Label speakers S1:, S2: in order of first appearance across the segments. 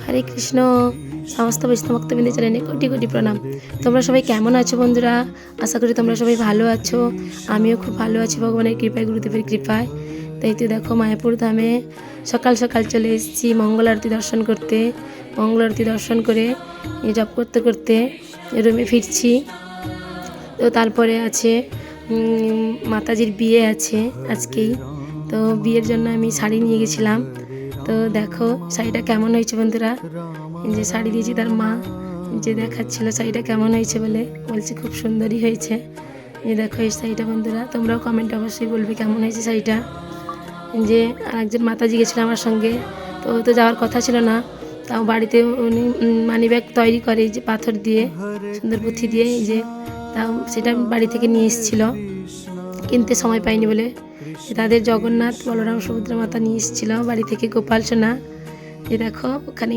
S1: হরে কৃষ্ণ। সমস্ত বৈষ্ণব ভক্তবৃন্দ চ্যানেলে কোটি কোটি প্রণাম। তোমরা সবাই কেমন আছো বন্ধুরা? আশা করি তোমরা সবাই ভালো আছো। আমিও খুব ভালো আছি ভগবানের কৃপায়, গুরুদেবের কৃপায়। তাই তো দেখো মায়াপুর ধামে সকাল সকাল চলে এসেছি মঙ্গল আরতি দর্শন করতে। মঙ্গল আরতি দর্শন করে জপ করতে করতে রুমে ফিরছি। তো তারপরে আছে মাতাজির বিয়ে আছে আজকেই। তো বিয়ের জন্য আমি শাড়ি নিয়ে গেছিলাম। তো দেখো, শাড়িটা কেমন হয়েছে বন্ধুরা? যে শাড়ি দিয়েছি তার মা। যে দেখাচ্ছিল শাড়িটা কেমন হয়েছে বলে। বলছে খুব সুন্দরই হয়েছে। এই দেখো এই শাড়িটা বন্ধুরা। তোমরাও কমেন্ট অবশ্যই বলবে কেমন হয়েছে শাড়িটা। যে আরেকজন মাতাজি গেছিল আমার সঙ্গে। তো তো যাওয়ার কথা ছিল না। তাও বাড়িতে উনি মানি ব্যাগ তৈরি করে যে পাথর দিয়ে, সুন্দর পুঁথি দিয়ে যে তাও সেটা বাড়ি থেকে নিয়ে এসেছিল। কিনতে সময় পাইনি বলে। তাদের জগন্নাথ বলরাম সমুদ্র মাতা নিয়ে এসেছিল। বাড়ি থেকে গোপাল সোনা। এই দেখো, ওখানে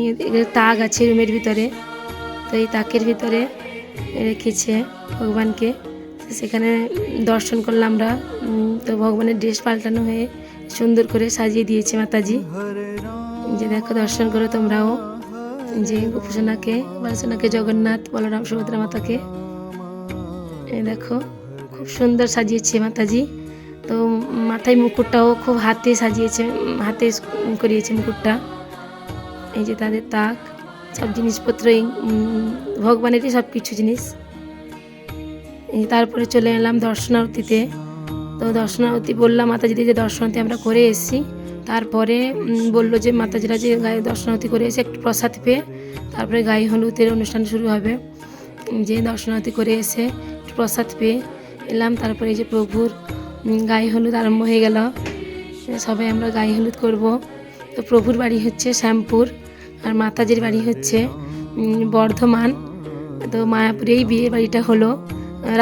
S1: তাক আছে রুমের ভিতরে। তো এই তাকের ভিতরে রেখেছে ভগবানকে। সেখানে দর্শন করলাম আমরা। তো ভগবানের ড্রেস পাল্টানো হয়ে সুন্দর করে সাজিয়ে দিয়েছে মাতাজি। যে দেখো, দর্শন করো তোমরাও। যে গোপসোনাকে বালসোনাকে জগন্নাথ বলরাম সুভদ্রা মাতাকে। দেখো। সুন্দর সাজিয়েছে মাতাজি। তো মাথায় মুকুটটাও খুব হাতে সাজিয়েছে, হাতে করিয়েছে মুকুটটা। এই যে তাদের তাক, সব জিনিসপত্র ভগবানেরই সব কিছু জিনিস। তারপরে চলে এলাম দর্শনার্থীতে। তো দর্শনার্থী বললাম মাতাজিদের যে দর্শনার্থী আমরা করে এসেছি। তারপরে বলল যে, মাতাজিরা যে গায়ে দর্শনার্থী করে এসে একটু প্রসাদ পেয়ে, তারপরে গায়ে হলুদের অনুষ্ঠান শুরু হবে। যে দর্শনার্থী করে এসে একটু প্রসাদ পেয়ে এলাম, তারপরে এই যে প্রভুর গায়ে হলুদ আরম্ভ হয়ে গেল। সবাই আমরা গায়ে হলুদ করব। তো প্রভুর বাড়ি হচ্ছে শ্যামপুর, আর মাতাজির বাড়ি হচ্ছে বর্ধমান। তো মায়াপুরেই বিয়ে বাড়িটা হলো।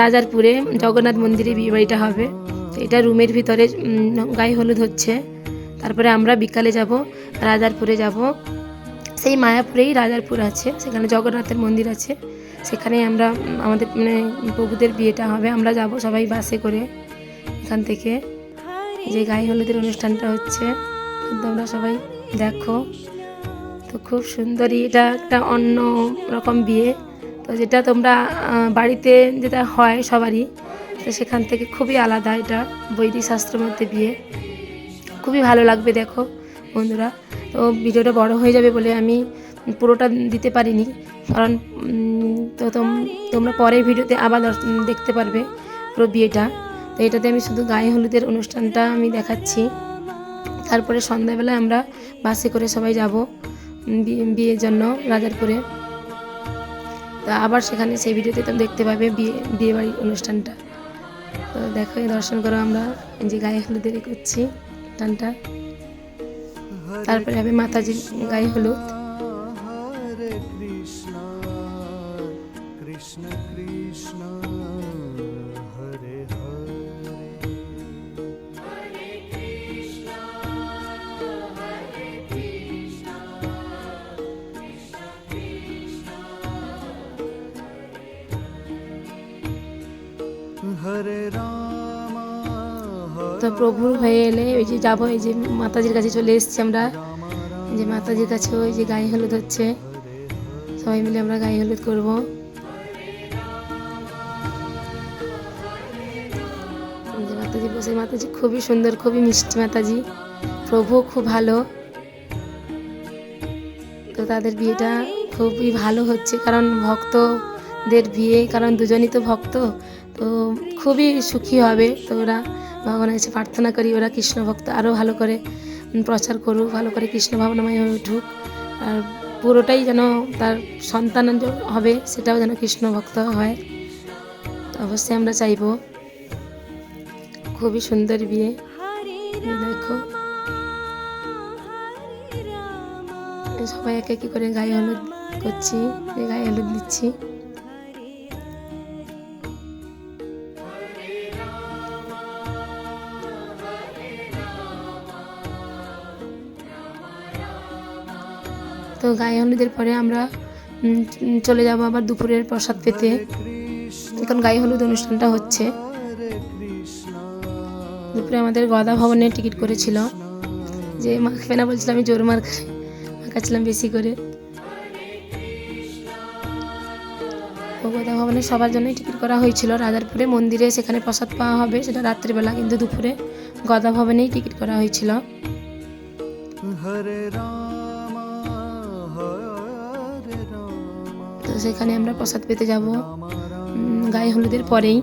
S1: রাজারপুরে জগন্নাথ মন্দিরে বিয়ে বাড়িটা হবে। এটা রুমের ভিতরে গায়ে হলুদ হচ্ছে। তারপরে আমরা বিকালে যাব, রাজারপুরে যাব। সেই মায়াপুরেই রাজারপুর আছে, সেখানে জগন্নাথের মন্দির আছে। সেখানে আমরা, আমাদের মানে প্রভুদের বিয়েটা হবে। আমরা যাব সবাই বাসে করে এখান থেকে। যে গায়ে হলুদের অনুষ্ঠানটা হচ্ছে, তোমরা সবাই দেখো। তো খুব সুন্দরই এটা একটা অন্য রকম বিয়ে। তো যেটা তোমরা বাড়িতে যেটা হয় সবারই, তো সেখান থেকে খুবই আলাদা এটা বৈদিক শাস্ত্রের মধ্যে বিয়ে। খুবই ভালো লাগবে, দেখো বন্ধুরা। তো ভিডিওটা বড় হয়ে যাবে বলে আমি পুরোটা দিতে পারিনি। কারণ তো তোম- তোমরা পরের ভিডিওতে আবার দেখতে পারবে পুরো বিয়েটা। তো এটাতে আমি শুধু গায়ে হলুদের অনুষ্ঠানটা আমি দেখাচ্ছি। তারপরে সন্ধ্যাবেলায় আমরা বাসে করে সবাই যাব বিয়ে- বিয়ের জন্য রাজারপুরে। তো আবার সেখানে সেই ভিডিওতে তো দেখতে পাবে বিয়ে, বিয়েবাড়ির অনুষ্ঠানটা। তো দেখো দর্শন করো আমরা যে গায়ে হলুদের করছি অনুষ্ঠানটা তারপরে হবে মাতাজির গায়ে হলুদ। তো প্রভুর হয়ে এলে ওই যে যাব এই যে মাতাজির কাছে চলে এসেছি আমরা। যে মাতাজির কাছে ওই যে গায়ে হলুদ হচ্ছে। সবাই মিলে আমরা গায়ে হলুদ করব। যে মাতাজি বসে মাতাজি খুবই সুন্দর খুবই মিষ্টি মাতাজি। প্রভু খুব ভালো। তো তাদের বিয়েটা খুবই ভালো হচ্ছে কারণ ভক্তদের বিয়ে কারণ দুজনই তো ভক্ত। তো খুবই সুখী হবে। তো ওরা ভগবানের কাছে প্রার্থনা করি ওরা কৃষ্ণ ভক্ত আরও ভালো করে প্রচার করুক ভালো করে কৃষ্ণ ভাবনাময় হয়ে উঠুক। আর পুরোটাই যেন তার সন্তান হবে সেটাও যেন কৃষ্ণ ভক্ত হয়। তো অবশ্যই আমরা চাইব। খুবই সুন্দর বিয়ে। দেখো। সবাই একে একে করে গায়ে হলুদ করছি গায়ে হলুদ দিচ্ছি। তো গায়ে হলুদের পরে আমরা চলে যাব আবার দুপুরের প্রসাদ পেতে। এখন গায়ে হলুদ অনুষ্ঠানটা হচ্ছে। দুপুরে আমাদের গদা ভবনে টিকিট করেছিল। যে মাখবে না বলছিলাম আমি জোর মার খাই। মাখাচ্ছিলাম বেশি করে। গদা ভবনে সবার জন্যই টিকিট করা হয়েছিল। রাজারপুরে মন্দিরে সেখানে প্রসাদ পাওয়া হবে, সেটা রাত্রিবেলা, কিন্তু দুপুরে গদা ভবনেই টিকিট করা হয়েছিল।
S2: হরে রাম।
S1: সেখানে আমরা প্রসাদ পেতে যাব গায়ে হলুদের পরেই।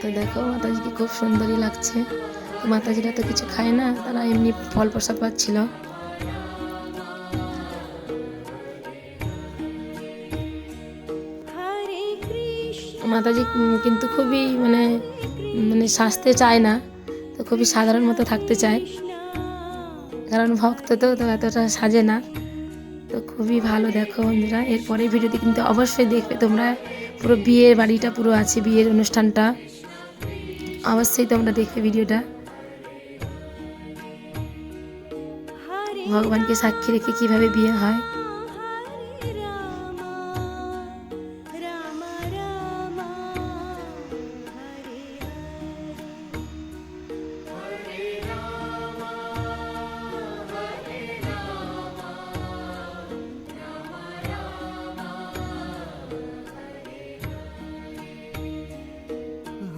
S1: তো দেখো, মাতাজিকে খুব সুন্দরই লাগছে। মাতাজিরা তো কিছু খায় না, তারা এমনি ফল প্রসাদ পাচ্ছিল। মাতাজি কিন্তু খুবই মানে মানে সাজতে চায় না, তো খুবই সাধারণ মতো থাকতে চায়। কারণ ভক্ত তো তো এতটা সাজে না। তো খুবই ভালো দেখো বন্ধুরা। এরপরে ভিডিওতে কিন্তু অবশ্যই দেখবে তোমরা। পুরো বিয়ের বাড়িটা পুরো আছে বিয়ের অনুষ্ঠানটা। অবশ্যই তোমরা দেখবে ভিডিওটা। ভগবানকে সাক্ষী রেখে কীভাবে বিয়ে হয়।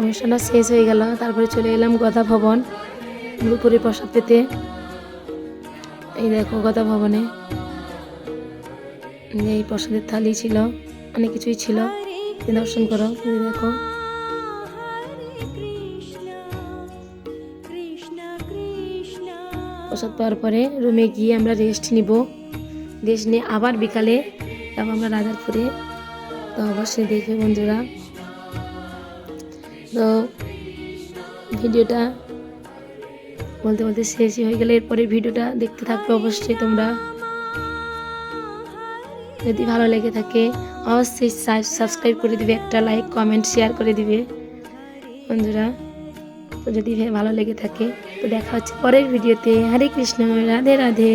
S1: অনুষ্ঠানটা শেষ হয়ে গেল, তারপরে চলে এলাম গদা ভবন দুপুরে প্রসাদ পেতে। এই দেখো গদা ভবনে। এই প্রসাদের থালি ছিল, অনেক কিছুই ছিল দর্শন করো দেখো। প্রসাদ পাওয়ার পরে রুমে গিয়ে আমরা রেস্ট নিব। রেস্ট নিয়ে আবার বিকালে যাব আমরা রাজারপুরে তো অবশ্যই দেখবে বন্ধুরা। তো ভিডিওটা বলতে বলতে শেষই হয়ে গেলে এরপরে ভিডিওটা দেখতে থাকবে অবশ্যই তোমরা। যদি ভালো লেগে থাকে অবশ্যই সাবস্ক্রাইব করে দিবে, একটা লাইক কমেন্ট শেয়ার করে দিবে। বন্ধুরা, তো যদি ভালো লেগে থাকে তো দেখা হচ্ছে পরের ভিডিওতে। হরে কৃষ্ণ, রাধে রাধে।